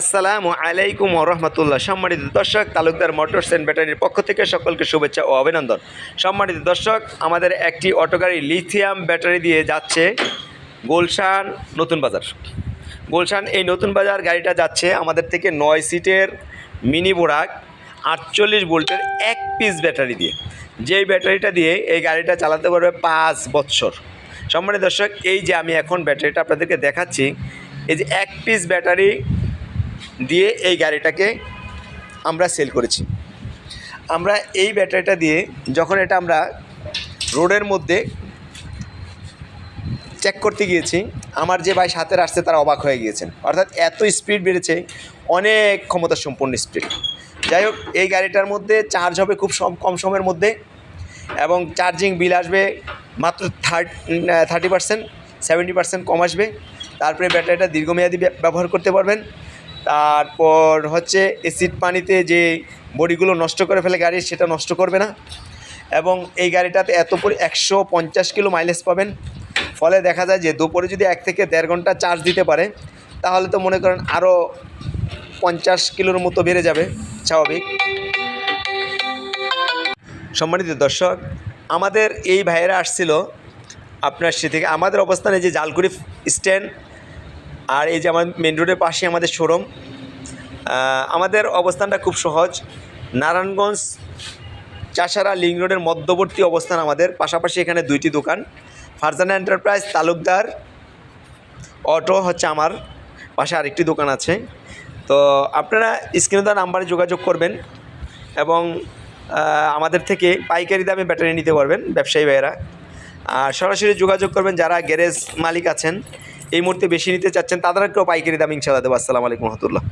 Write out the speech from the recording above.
আসসালামু আলাইকুম রহমতুল্লাহ। সম্মানিত দর্শক, তালুকদার মোটরস অ্যান্ড ব্যাটারির পক্ষ থেকে সকলকে শুভেচ্ছা ও অভিনন্দন। সম্মানিত দর্শক, আমাদের একটি অটো গাড়ি লিথিয়াম ব্যাটারি দিয়ে যাচ্ছে গোলশান নতুন বাজার। গোলশান এই নতুন বাজার গাড়িটা যাচ্ছে আমাদের থেকে নয় সিটের মিনি বোরাক, আটচল্লিশ ভোল্টের এক পিস ব্যাটারি দিয়ে। যেই ব্যাটারিটা দিয়ে এই গাড়িটা চালাতে পারবে পাঁচ বৎসর সম্মানিত দর্শক, এই যে আমি এখন ব্যাটারিটা আপনাদেরকে দেখাচ্ছি, এই যে এক পিস ব্যাটারি দিয়ে এই গাড়িটাকে আমরা সেল করেছি। আমরা এই ব্যাটারিটা দিয়ে যখন এটা আমরা রোডের মধ্যে চেক করতে গিয়েছি, আমার যে ভাই সাথে আসছে তারা অবাক হয়ে গিয়েছেন। অর্থাৎ এত স্পিড বেড়েছে, অনেক ক্ষমতা সম্পন্ন স্পিড যাই হোক, এই গাড়িটার মধ্যে চার্জ হবে খুব কম সময়ের মধ্যে এবং চার্জিং বিল আসবে মাত্র থার্ট থার্টি পার্সেন্ট সেভেন্টি পার্সেন্ট কম আসবে। তারপরে ব্যাটারিটা দীর্ঘমেয়াদী ব্য- ব্যবহার করতে পারবেন। তারপর হচ্ছে এসিড পানিতে যে বডিগুলো নষ্ট করে ফেলে গাড়ি, সেটা নষ্ট করবে না। এবং এই গাড়িটাতে এত পরি, একশো পঞ্চাশ কিলো মাইলেজ পাবেন। ফলে দেখা যায় যে দুপুরে যদি এক থেকে দেড় ঘণ্টা চার্জ দিতে পারে, তাহলে তো মনে করেন আরও পঞ্চাশ কিলোর মতো বেড়ে যাবে, স্বাভাবিক। সম্মানিত দর্শক, আমাদের এই ভাইয়েরা আসছিল আপনার সে থেকে, আমাদের অবস্থানে যে জালকুড়ি স্ট্যান্ড আর এই যে আমার মেন রোডের পাশে আমাদের শোরুম আমাদের অবস্থানটা খুব সহজ। নারায়ণগঞ্জ চাষারা লিং রোডের মধ্যবর্তী অবস্থান আমাদের। পাশাপাশি এখানে দুইটি দোকান, ফারজানা এন্টারপ্রাইজ তালুকদার অটো হচ্ছে আমার। পাশে আরেকটি দোকান আছে। তো আপনারা স্ক্রিনে দেওয়া নাম্বারে যোগাযোগ করবেন এবং আমাদের থেকে পাইকারি দামে ব্যাটারি নিতে পারবেন, ব্যবসায়ী ভাইয়েরা। আর সরাসরি যোগাযোগ করবেন যারা গ্যারেজ মালিক আছেন। এই মুহূর্তে বেশি নিতে চাচ্ছেন একটু পাইকারি দাম ইনশাল্লাহ দেবো। আসসালামু আলাইকুম রহমতুল্লাহ।